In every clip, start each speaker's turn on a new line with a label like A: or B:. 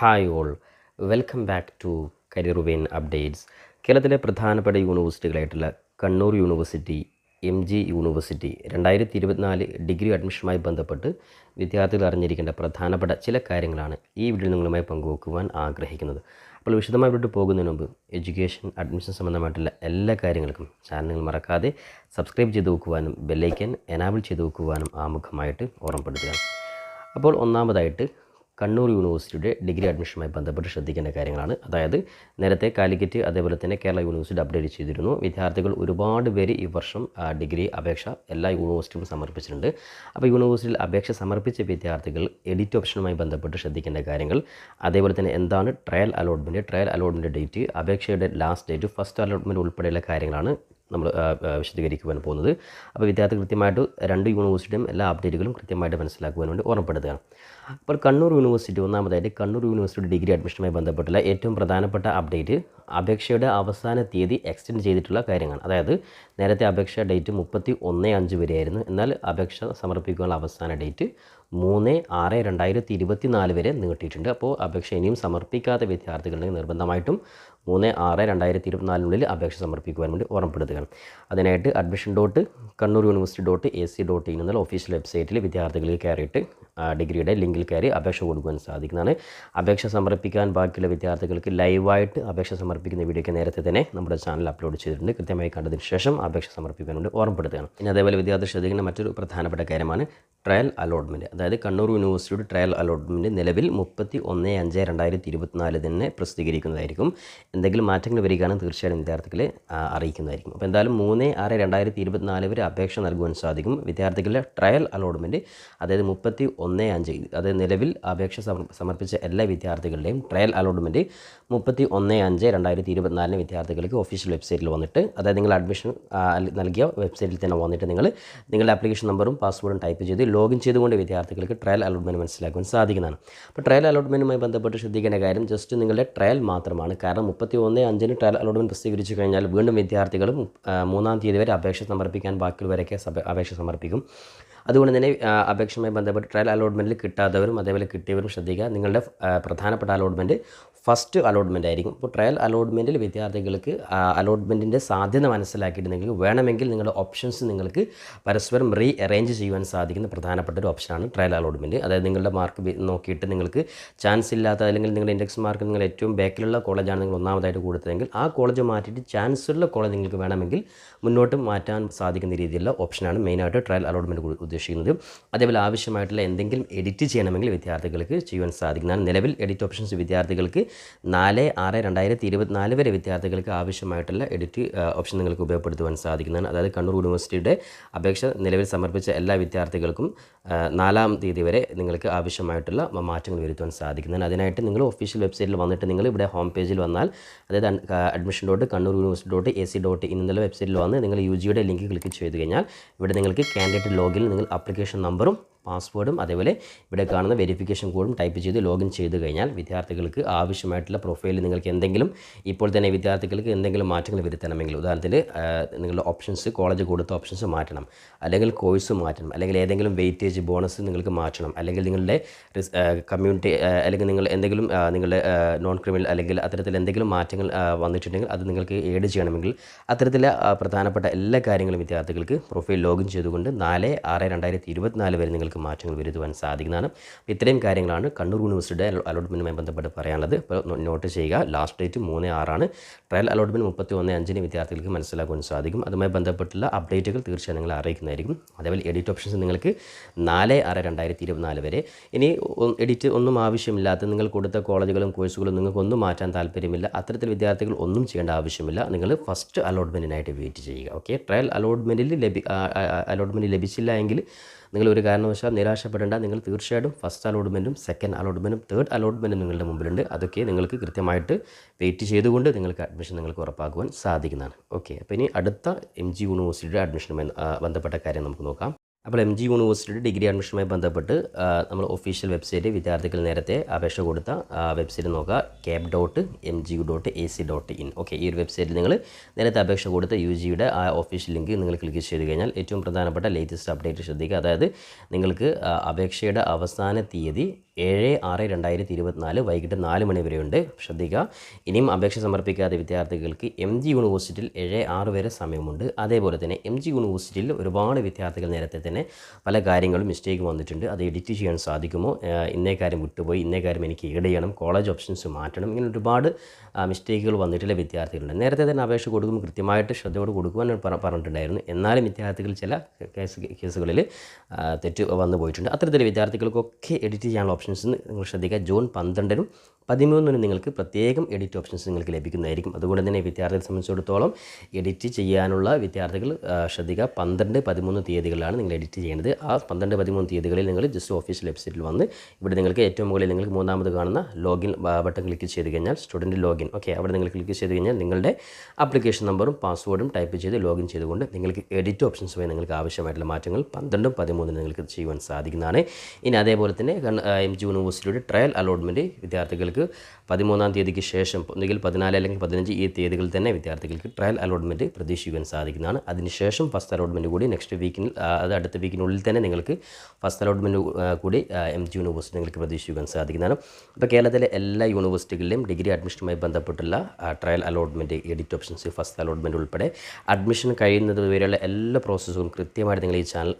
A: Hi all. Welcome back to career vein updates. കേരളത്തിലെ പ്രധാനപ്പെട്ട യൂണിവേഴ്സിറ്റികളായിട്ടുള്ള Kannur university M G university രണ്ടായിരത്തി ഇരുപത്തിനാല് degree അഡ്മിഷനുമായി ബന്ധപ്പെട്ട് വിദ്യാർത്ഥികൾ അറിഞ്ഞിരിക്കേണ്ട പ്രധാനപ്പെട്ട ചില കാര്യങ്ങളാണ് ഈ വീഡിയോ നിങ്ങളുമായി പങ്കുവെക്കുവാൻ ആഗ്രഹിക്കുന്നത്. അപ്പോൾ വിശദമായി വിട്ടു പോകുന്നതിന് മുമ്പ് എഡ്യൂക്കേഷൻ അഡ്മിഷൻ സംബന്ധമായിട്ടുള്ള എല്ലാ കാര്യങ്ങൾക്കും ചാനലുകൾ മറക്കാതെ സബ്സ്ക്രൈബ് ചെയ്ത് വെക്കുവാനും ബെല്ലൈക്കൻ എനാബിൾ ചെയ്ത് വെക്കുവാനും ആമുഖമായിട്ട് ഓർമ്മപ്പെടുത്തുക. അപ്പോൾ ഒന്നാമതായിട്ട് കണ്ണൂർ യൂണിവേഴ്സിറ്റിയുടെ ഡിഗ്രി അഡ്മിഷനുമായി ബന്ധപ്പെട്ട് ശ്രദ്ധിക്കേണ്ട കാര്യങ്ങളാണ്. അതായത് നേരത്തെ കാലിക്കറ്റ് അതേപോലെ തന്നെ കേരള യൂണിവേഴ്സിറ്റി അപ്ഡേറ്റ് ചെയ്തിരുന്നു. വിദ്യാർത്ഥികൾ ഒരുപാട് പേര് ഈ വർഷം ഡിഗ്രി അപേക്ഷ എല്ലാ യൂണിവേഴ്സിറ്റിയും സമർപ്പിച്ചിട്ടുണ്ട്. അപ്പോൾ യൂണിവേഴ്സിറ്റിയിൽ അപേക്ഷ സമർപ്പിച്ച വിദ്യാർത്ഥികൾ എഡിറ്റ് ഓപ്ഷനുമായി ബന്ധപ്പെട്ട് ശ്രദ്ധിക്കേണ്ട കാര്യങ്ങൾ. അതേപോലെ തന്നെ എന്താണ് trial allotment trial allotment date അപേക്ഷയുടെ ലാസ്റ്റ് ഡേറ്റ് ഫസ്റ്റ് അലോട്ട്മെന്റ് ഉൾപ്പെടെയുള്ള കാര്യങ്ങളാണ് നമ്മൾ വിശദീകരിക്കുവാൻ പോകുന്നത്. അപ്പോൾ വിദ്യാർത്ഥി കൃത്യമായിട്ട് രണ്ട് യൂണിവേഴ്സിറ്റിയും എല്ലാ അപ്ഡേറ്റുകളും കൃത്യമായിട്ട് മനസ്സിലാക്കുവാൻ വേണ്ടി ഓർമ്മപ്പെടുത്തുകയാണ്. അപ്പോൾ കണ്ണൂർ യൂണിവേഴ്സിറ്റി ഒന്നാമതായിട്ട് കണ്ണൂർ യൂണിവേഴ്സിറ്റി ഡിഗ്രി അഡ്മിഷനുമായി ബന്ധപ്പെട്ടുള്ള ഏറ്റവും പ്രധാനപ്പെട്ട അപ്ഡേറ്റ് അപേക്ഷയുടെ അവസാന തീയതി എക്സ്റ്റെൻഡ് ചെയ്തിട്ടുള്ള കാര്യങ്ങളാണ്. അതായത് നേരത്തെ അപേക്ഷ ഡേറ്റ് മുപ്പത്തി ഒന്ന് അഞ്ച് വരെയായിരുന്നു. എന്നാൽ അപേക്ഷ സമർപ്പിക്കാനുള്ള അവസാന ഡേറ്റ് മൂന്ന് ആറ് രണ്ടായിരത്തി ഇരുപത്തി നാല് വരെ നീട്ടിയിട്ടുണ്ട് അപ്പോൾ അപേക്ഷ ഇനിയും സമർപ്പിക്കാത്ത വിദ്യാർത്ഥികളുടെ നിർബന്ധമായിട്ടും മൂന്ന് ആറ് രണ്ടായിരത്തി ഇരുപത്തിനാലിനുള്ളിൽ അപേക്ഷ സമർപ്പിക്കുവാൻ വേണ്ടി ഓർമ്മപ്പെടുത്തുകയാണ് അതിനായിട്ട് admission dot Kannur university dot A C dot in എന്നുള്ള ഒഫീഷ്യൽ വെബ്സൈറ്റിൽ വിദ്യാർത്ഥികളിൽ കയറിയിട്ട് ഡിഗ്രിയുടെ ലിങ്കിൽ കയറി അപേക്ഷ കൊടുക്കുവാൻ സാധിക്കുന്നതാണ്. അപേക്ഷ സമർപ്പിക്കാൻ ബാക്കിയുള്ള വിദ്യാർത്ഥികൾക്ക് ലൈവായിട്ട് അപേക്ഷ സമർപ്പിക്കുന്ന വീഡിയോയ്ക്ക് നേരത്തെ തന്നെ നമ്മുടെ ചാനൽ അപ്ലോഡ് ചെയ്തിട്ടുണ്ട്. കൃത്യമായി കണ്ടതിന് ശേഷം അപേക്ഷ സമർപ്പിക്കാനുണ്ട് ഓർമ്മപ്പെടുത്തുകയാണ്. ഇനി അതേപോലെ വിദ്യാർത്ഥി ശ്രദ്ധിക്കുന്ന മറ്റൊരു പ്രധാനപ്പെട്ട കാര്യമാണ് ട്രയൽ അലോട്ട്മെന്റ് അതായത് കണ്ണൂർ യൂണിവേഴ്സിറ്റിയുടെ ട്രയൽ അലോട്ട്മെന്റ് നിലവിൽ മുപ്പത്തി ഒന്ന് അഞ്ച് രണ്ടായിരത്തി ഇരുപത്തിനാല് തന്നെ പ്രസിദ്ധീകരിക്കുന്നതായിരിക്കും. എന്തെങ്കിലും മാറ്റങ്ങൾ വരികയാണെങ്കിൽ തീർച്ചയായും വിദ്യാർത്ഥികളെ അറിയിക്കുന്നതായിരിക്കും. അപ്പോൾ എന്തായാലും മൂന്ന് ആറ് രണ്ടായിരത്തി ഇരുപത്തിനാല് വരെ അപേക്ഷ നൽകുവാൻ സാധിക്കും വിദ്യാർത്ഥികളുടെ ട്രയൽ അലോട്ട്മെന്റ് അതായത് മുപ്പത്തി ഒന്ന് അഞ്ച് അത് നിലവിൽ അപേക്ഷ സമർപ്പിച്ച എല്ലാ വിദ്യാർത്ഥികളുടെയും ട്രയൽ അലോട്ട്മെന്റ് മുപ്പത്തി ഒന്ന് അഞ്ച് രണ്ടായിരത്തി ഇരുപത്തിനാലിന് വിദ്യാർത്ഥികൾക്ക് ഒഫീഷ്യൽ വെബ്സൈറ്റിൽ വന്നിട്ട് അതായത് നിങ്ങൾ അഡ്മിഷൻ നൽകിയ വെബ്സൈറ്റിൽ തന്നെ വന്നിട്ട് നിങ്ങൾ നിങ്ങളുടെ ആപ്ലിക്കേഷൻ നമ്പറും പാസ്വേഡും ടൈപ്പ് ചെയ്ത് ലോഗിൻ ചെയ്തുകൊണ്ട് വിദ്യാർത്ഥികൾക്ക് ട്രയൽ അലോട്ട്മെന്റ് മനസ്സിലാക്കാൻ സാധിക്കുന്നതാണ്. അപ്പോൾ ട്രയൽ അലോട്ട്മെന്റുമായി ബന്ധപ്പെട്ട് ശ്രദ്ധിക്കേണ്ട കാര്യം ജസ്റ്റ് നിങ്ങളുടെ ട്രയൽ മാത്രമാണ്. കാരണം മുപ്പത്തി ഒന്ന് അഞ്ചിന് ട്രയൽ അലോട്ട്മെന്റ് പ്രസിദ്ധീകരിച്ചു കഴിഞ്ഞാൽ വീണ്ടും വിദ്യാർത്ഥികളും മൂന്നാം തീയതി വരെ അപേക്ഷ സമർപ്പിക്കാൻ ബാക്കി വരെയൊക്കെ അപേക്ഷ സമർപ്പിക്കും. അതുകൊണ്ട് തന്നെ അപേക്ഷയുമായി ബന്ധപ്പെട്ട് ട്രയൽ അലോട്ട്മെന്റിൽ കിട്ടാത്തവരും അതേപോലെ കിട്ടിയവരും ശ്രദ്ധിക്കുക. നിങ്ങളുടെ പ്രധാനപ്പെട്ട അലോട്ട്മെന്റ് ഫസ്റ്റ് അലോട്ട്മെന്റ് ആയിരിക്കും. ഇപ്പോൾ ട്രയൽ അലോട്ട്മെന്റിൽ വിദ്യാർത്ഥികൾക്ക് അലോട്ട്മെന്റിന്റെ സാധ്യത മനസ്സിലാക്കിയിട്ട് നിങ്ങൾക്ക് വേണമെങ്കിൽ നിങ്ങളുടെ ഓപ്ഷൻസ് നിങ്ങൾക്ക് പരസ്പരം റീ അറേഞ്ച് ചെയ്യുവാൻ സാധിക്കുന്ന പ്രധാനപ്പെട്ട ഒരു ഓപ്ഷനാണ് ട്രയൽ അലോട്ട്മെന്റ് അതായത് നിങ്ങളുടെ മാർക്ക് നോക്കിയിട്ട് നിങ്ങൾക്ക് ചാൻസ് ഇല്ലാത്ത അല്ലെങ്കിൽ നിങ്ങളുടെ ഇൻഡെക്സ് മാർക്ക് നിങ്ങൾ ഏറ്റവും ബാക്കിലുള്ള കോളേജാണ് നിങ്ങൾ ഒന്നാമതായിട്ട് കൊടുത്തതെങ്കിൽ ആ കോളേജ് മാറ്റിയിട്ട് ചാൻസ് ഉള്ള കോളേജ് നിങ്ങൾക്ക് വേണമെങ്കിൽ മുന്നോട്ട് മാറ്റാൻ സാധിക്കുന്ന രീതിയിലുള്ള ഓപ്ഷനാണ് മെയിനായിട്ട് ട്രയൽ അലോട്ട്മെന്റ് ഉദ്ദേശിക്കുന്നത്. അതേപോലെ ആവശ്യമായിട്ടുള്ള എന്തെങ്കിലും എഡിറ്റ് ചെയ്യണമെങ്കിൽ വിദ്യാർത്ഥികൾക്ക് ചെയ്യുവാൻ സാധിക്കുന്നതാണ്. നിലവിൽ എഡിറ്റ് ഓപ്ഷൻസ് വിദ്യാർത്ഥികൾക്ക് നാല് ആറ് രണ്ടായിരത്തി ഇരുപത്തിനാല് വരെ വിദ്യാർത്ഥികൾക്ക് ആവശ്യമായിട്ടുള്ള എഡിറ്റ് ഓപ്ഷൻ നിങ്ങൾക്ക് ഉപയോഗപ്പെടുത്തുവാൻ സാധിക്കുന്നതാണ്. അതായത് കണ്ണൂർ യൂണിവേഴ്സിറ്റിയുടെ അപേക്ഷ നിലവിൽ സമർപ്പിച്ച എല്ലാ വിദ്യാർത്ഥികൾക്കും നാലാം തീയതി വരെ നിങ്ങൾക്ക് ആവശ്യമായിട്ടുള്ള മാറ്റങ്ങൾ വരുത്തുവാൻ സാധിക്കുന്നതാണ്. അതിനായിട്ട് നിങ്ങൾ ഒഫീഷ്യൽ വെബ്സൈറ്റിൽ വന്നിട്ട് നിങ്ങൾ ഇവിടെ ഹോം പേജിൽ വന്നാൽ അതായത് admission dot Kannur university dot A C dot in എന്നുള്ള വെബ്സൈറ്റിൽ വന്ന് നിങ്ങൾ യു ജിയുടെ ലിങ്ക് ക്ലിക്ക് ചെയ്ത് കഴിഞ്ഞാൽ ഇവിടെ നിങ്ങൾക്ക് കാൻഡിഡേറ്റ് ലോഗിൽ നിങ്ങൾ ആപ്ലിക്കേഷൻ നമ്പറും പാസ്വേഡും അതേപോലെ ഇവിടെ കാണുന്ന വെരിഫിക്കേഷൻ കോഡും ടൈപ്പ് ചെയ്ത് ലോഗിൻ ചെയ്ത് കഴിഞ്ഞാൽ വിദ്യാർത്ഥികൾക്ക് ആവശ്യമായിട്ടുള്ള പ്രൊഫൈലിൽ നിങ്ങൾക്ക് എന്തെങ്കിലും ഇപ്പോൾ തന്നെ വിദ്യാർത്ഥികൾക്ക് എന്തെങ്കിലും മാറ്റങ്ങൾ വരുത്തണമെങ്കിൽ ഉദാഹരണത്തിന് നിങ്ങളുടെ ഓപ്ഷൻസ് കോളേജ് കൊടുത്ത ഓപ്ഷൻസ് മാറ്റണം അല്ലെങ്കിൽ കോഴ്സ് മാറ്റണം അല്ലെങ്കിൽ ഏതെങ്കിലും വെയിറ്റേജ് ബോണസ് നിങ്ങൾക്ക് മാറ്റണം അല്ലെങ്കിൽ നിങ്ങളുടെ കമ്മ്യൂണിറ്റി അല്ലെങ്കിൽ നിങ്ങൾ എന്തെങ്കിലും നിങ്ങളുടെ നോൺ ക്രിമിനൽ അല്ലെങ്കിൽ അത്തരത്തിൽ എന്തെങ്കിലും മാറ്റങ്ങൾ വന്നിട്ടുണ്ടെങ്കിൽ അത് നിങ്ങൾക്ക് ഏഡ് ചെയ്യണമെങ്കിൽ അത്തരത്തിലെ ആ, പ്രധാനപ്പെട്ട എല്ലാ കാര്യങ്ങളും വിദ്യാർത്ഥികൾക്ക് പ്രൊഫൈൽ ലോഗിൻ ചെയ്തുകൊണ്ട് നാല് ആറ് രണ്ടായിരത്തി ഇരുപത്തിനാല് വരെ നിങ്ങൾക്ക് മാറ്റങ്ങൾ വരുത്തുവാൻ സാധിക്കുന്നതാണ്. ഇത്രയും കാര്യങ്ങളാണ് കണ്ണൂർ യൂണിവേഴ്സിറ്റിയുടെ അലോട്ട്മെന്റുമായി ബന്ധപ്പെട്ട് പറയാനുള്ളത്. ഇപ്പോൾ നോട്ട് ചെയ്യുക. ലാസ്റ്റ് ഡേറ്റ് മൂന്ന് ആറാണ്. ട്രയൽ അലോട്ട്മെന്റ് മുപ്പത്തി ഒന്ന് അഞ്ചിന് വിദ്യാർത്ഥികൾക്ക് മനസ്സിലാക്കുവാൻ സാധിക്കും. അതുമായി ബന്ധപ്പെട്ടുള്ള അപ്ഡേറ്റുകൾ തീർച്ചയായും നിങ്ങൾ അറിയിക്കുന്നതായിരിക്കും. അതേപോലെ എഡിറ്റ് ഓപ്ഷൻസ് നിങ്ങൾക്ക് നാല് ആറ് രണ്ടായിരത്തി ഇരുപത്തിനാല് വരെ. ഇനി എഡിറ്റ് ഒന്നും ആവശ്യമില്ലാത്ത നിങ്ങൾ കൊടുത്ത കോളേജുകളും കോഴ്സുകളും നിങ്ങൾക്ക് ഒന്നും മാറ്റാൻ താല്പര്യമില്ല. അത്തരത്തിൽ വിദ്യാർത്ഥികൾ ഒന്നും ചെയ്യേണ്ട ആവശ്യമില്ല. നിങ്ങൾ ഫസ്റ്റ് അലോട്ട്മെന്റിനായിട്ട് വെയിറ്റ് ചെയ്യുക. ഓക്കെ ട്രയൽ അലോട്ട്മെന്റിൽ ലഭി അലോട്ട്മെന്റ് ലഭിച്ചില്ല എങ്കിൽ നിങ്ങൾ ഒരു കാരണവശാൽ നിരാശപ്പെടേണ്ട. നിങ്ങൾ തീർച്ചയായിട്ടും ഫസ്റ്റ് അലോട്ട്മെന്റും സെക്കൻഡ് അലോട്ട്മെന്റും തേർഡ് അലോട്ട്മെന്റും നിങ്ങളുടെ മുമ്പിലുണ്ട്. അതൊക്കെ നിങ്ങൾക്ക് കൃത്യമായിട്ട് വെയിറ്റ് ചെയ്തുകൊണ്ട് നിങ്ങൾക്ക് അഡ്മിഷൻ നിങ്ങൾക്ക് ഉറപ്പാക്കുവാൻ സാധിക്കുന്നതാണ്. ഓക്കെ അപ്പോൾ ഇനി അടുത്ത എം ജി യൂണിവേഴ്സിറ്റിയുടെ അഡ്മിഷനുമായി ബന്ധപ്പെട്ട കാര്യം നമുക്ക് നോക്കാം. അപ്പോൾ എം ജി യൂണിവേഴ്സിറ്റിയുടെ ഡിഗ്രി അഡ്മിഷനുമായി ബന്ധപ്പെട്ട് നമ്മൾ ഒഫീഷ്യൽ വെബ്സൈറ്റ് വിദ്യാർത്ഥികൾ നേരത്തെ അപേക്ഷ കൊടുത്ത വെബ്സൈറ്റ് നോക്കുക. Cap dot M G U dot A C dot in okay ഈ ഒരു വെബ്സൈറ്റിൽ നിങ്ങൾ നേരത്തെ അപേക്ഷ കൊടുത്ത യു ജിയുടെ ആ ഒഫീഷ്യൽ ലിങ്ക് നിങ്ങൾ ക്ലിക്ക് ചെയ്ത് കഴിഞ്ഞാൽ ഏറ്റവും പ്രധാനപ്പെട്ട ലേറ്റസ്റ്റ് അപ്ഡേറ്റ് ശ്രദ്ധിക്കുക. അതായത് നിങ്ങൾക്ക് അപേക്ഷയുടെ അവസാന തീയതി ഏഴ് ആറ് രണ്ടായിരത്തി ഇരുപത്തിനാല് വൈകിട്ട് നാല് മണി വരെയുണ്ട്. ശ്രദ്ധിക്കുക ഇനിയും അപേക്ഷ സമർപ്പിക്കാത്ത വിദ്യാർത്ഥികൾക്ക് എം ജി യൂണിവേഴ്സിറ്റിയിൽ ഏഴ് ആറ് വരെ സമയമുണ്ട്. അതേപോലെ തന്നെ എം ജി യൂണിവേഴ്സിറ്റിയിൽ ഒരുപാട് വിദ്യാർത്ഥികൾ നേരത്തെ തന്നെ പല കാര്യങ്ങളും മിസ്റ്റേക്ക് വന്നിട്ടുണ്ട്. അത് എഡിറ്റ് ചെയ്യാൻ സാധിക്കുമോ? ഇന്നേ കാര്യം വിട്ടുപോയി. ഇന്നേ കാര്യം എനിക്ക് ഈട് ചെയ്യണം കോളേജ് ഓപ്ഷൻസ് മാറ്റണം. ഇങ്ങനെ ഒരുപാട് മിസ്റ്റേക്കുകൾ വന്നിട്ടുള്ള വിദ്യാർത്ഥികളുണ്ട്. നേരത്തെ തന്നെ അപേക്ഷ കൊടുക്കുമ്പോൾ കൃത്യമായിട്ട് ശ്രദ്ധയോട് കൊടുക്കുവാൻ പറ- പറഞ്ഞിട്ടുണ്ടായിരുന്നു. എന്നാലും വിദ്യാർത്ഥികൾ ചില കേസ് കേസുകളിൽ തെറ്റ് വന്നു പോയിട്ടുണ്ട്. അത്തരത്തിലെ വിദ്യാർത്ഥികൾക്കൊക്കെ എഡിറ്റ് ചെയ്യാനുള്ള ഓപ്ഷൻസ് നിങ്ങൾ ശ്രദ്ധിക്കുക ജൂൺ പന്ത്രണ്ടിനും പതിമൂന്നിനും നിങ്ങൾക്ക് പ്രത്യേകം എഡിറ്റ് ഓപ്ഷൻസ് നിങ്ങൾക്ക് ലഭിക്കുന്നതായിരിക്കും. അതുകൊണ്ട് തന്നെ വിദ്യാർത്ഥികളെ സംബന്ധിച്ചിടത്തോളം എഡിറ്റ് ചെയ്യാനുള്ള വിദ്യാർത്ഥികൾ ശ്രദ്ധിക്കുക. പന്ത്രണ്ട് പതിമൂന്ന് തീയതികളിലാണ് നിങ്ങൾ എഡിറ്റ് ചെയ്യേണ്ടത് ആ പന്ത്രണ്ട് പതിമൂന്ന് തീയതികളിൽ നിങ്ങൾ ജസ്റ്റ് ഓഫീഷ്യൽ വെബ്സൈറ്റിൽ വന്ന് ഇവിടെ നിങ്ങൾക്ക് ഏറ്റവും മുകളിൽ നിങ്ങൾക്ക് മൂന്നാമത് കാണുന്ന ലോഗിൻ ബട്ടൺ ക്ലിക്ക് ചെയ്ത് കഴിഞ്ഞാൽ സ്റ്റുഡന്റ് ലോഗിൻ ഓക്കെ അവിടെ നിങ്ങൾ ക്ലിക്ക് ചെയ്ത് കഴിഞ്ഞാൽ നിങ്ങളുടെ ആപ്ലിക്കേഷൻ നമ്പറും പാസ്വേഡും ടൈപ്പ് ചെയ്ത് ലോഗിൻ ചെയ്തുകൊണ്ട് നിങ്ങൾക്ക് എഡിറ്റ് ഓപ്ഷൻസ് വഴി നിങ്ങൾക്ക് ആവശ്യമായിട്ടുള്ള മാറ്റങ്ങൾ പന്ത്രണ്ടും പതിമൂന്നും നിങ്ങൾക്ക് ചെയ്യുവാൻ സാധിക്കുന്നതാണ്. ഇനി അതേപോലെ തന്നെ എം ജി യൂണിവേഴ്സിറ്റിയുടെ ട്രയൽ അലോട്ട്മെന്റ് വിദ്യാർത്ഥികൾക്ക് പതിമൂന്നാം തീയതിക്ക് ശേഷം ഒന്നുകിൽ പതിനാല് അല്ലെങ്കിൽ പതിനഞ്ച് ഈ തീയതികളിൽ തന്നെ വിദ്യാർത്ഥികൾക്ക് ട്രയൽ അലോട്ട്മെന്റ് പ്രതീക്ഷിക്കുവാൻ സാധിക്കുന്നതാണ്. അതിനുശേഷം ഫസ്റ്റ് അലോട്ട്മെന്റ് കൂടി നെക്സ്റ്റ് വീക്കിൽ അത് അടുത്ത വീക്കിനുള്ളിൽ തന്നെ നിങ്ങൾക്ക് ഫസ്റ്റ് അലോട്ട്മെന്റ് കൂടി എം ജി യൂണിവേഴ്സിറ്റി നിങ്ങൾക്ക് പ്രതീക്ഷിക്കുവാൻ സാധിക്കുന്നതാണ്. ഇപ്പോൾ കേരളത്തിലെ എല്ലാ യൂണിവേഴ്സിറ്റികളിലും ഡിഗ്രി അഡ്മിഷനുമായി ബന്ധപ്പെട്ടുള്ള trial allotment edit options first allotment ഉൾപ്പെടെ അഡ്മിഷൻ കഴിയുന്നത് വരെയുള്ള എല്ലാ പ്രോസസ്സും കൃത്യമായിട്ട് നിങ്ങൾ ഈ ചാനൽ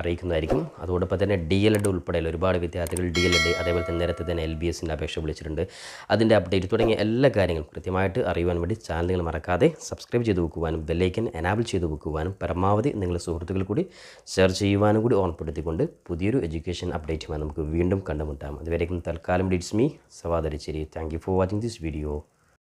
A: അറിയിക്കുന്നതായിരിക്കും. അതോടൊപ്പം തന്നെ ഡി എൽ എഡ് ഉൾപ്പെടെയുള്ള ഒരുപാട് വിദ്യാർത്ഥികൾ ഡി എൽ എഡ് അതേപോലെ തന്നെ നേരത്തെ തന്നെ എൽ ബി എസിന്റെ അപേക്ഷ വിളിച്ചിട്ടുണ്ട്. അതിന്റെ അപ്ഡേറ്റ് തുടങ്ങിയ എല്ലാ കാര്യങ്ങളും കൃത്യമായിട്ട് അറിയുവാൻ വേണ്ടി ചാനൽ നിങ്ങൾ മറക്കാതെ സബ്സ്ക്രൈബ് ചെയ്ത് വെക്കുവാനും ബെല്ലൈക്കൻ എനാബിൾ ചെയ്ത് വെക്കുവാനും പരമാവധി നിങ്ങളുടെ സുഹൃത്തുക്കൾ കൂടി ഷെയർ ചെയ്യുവാനും കൂടി ഓർമ്മപ്പെടുത്തിക്കൊണ്ട് പുതിയൊരു എഡ്യൂക്കേഷൻ അപ്ഡേറ്റുമായി നമുക്ക് വീണ്ടും കണ്ടുമുട്ടാം. അതുവരേക്കും തൽക്കാലം ഡിറ്റ്സ് മീ സവാദരിച്ചേരി. Thank you for watching this video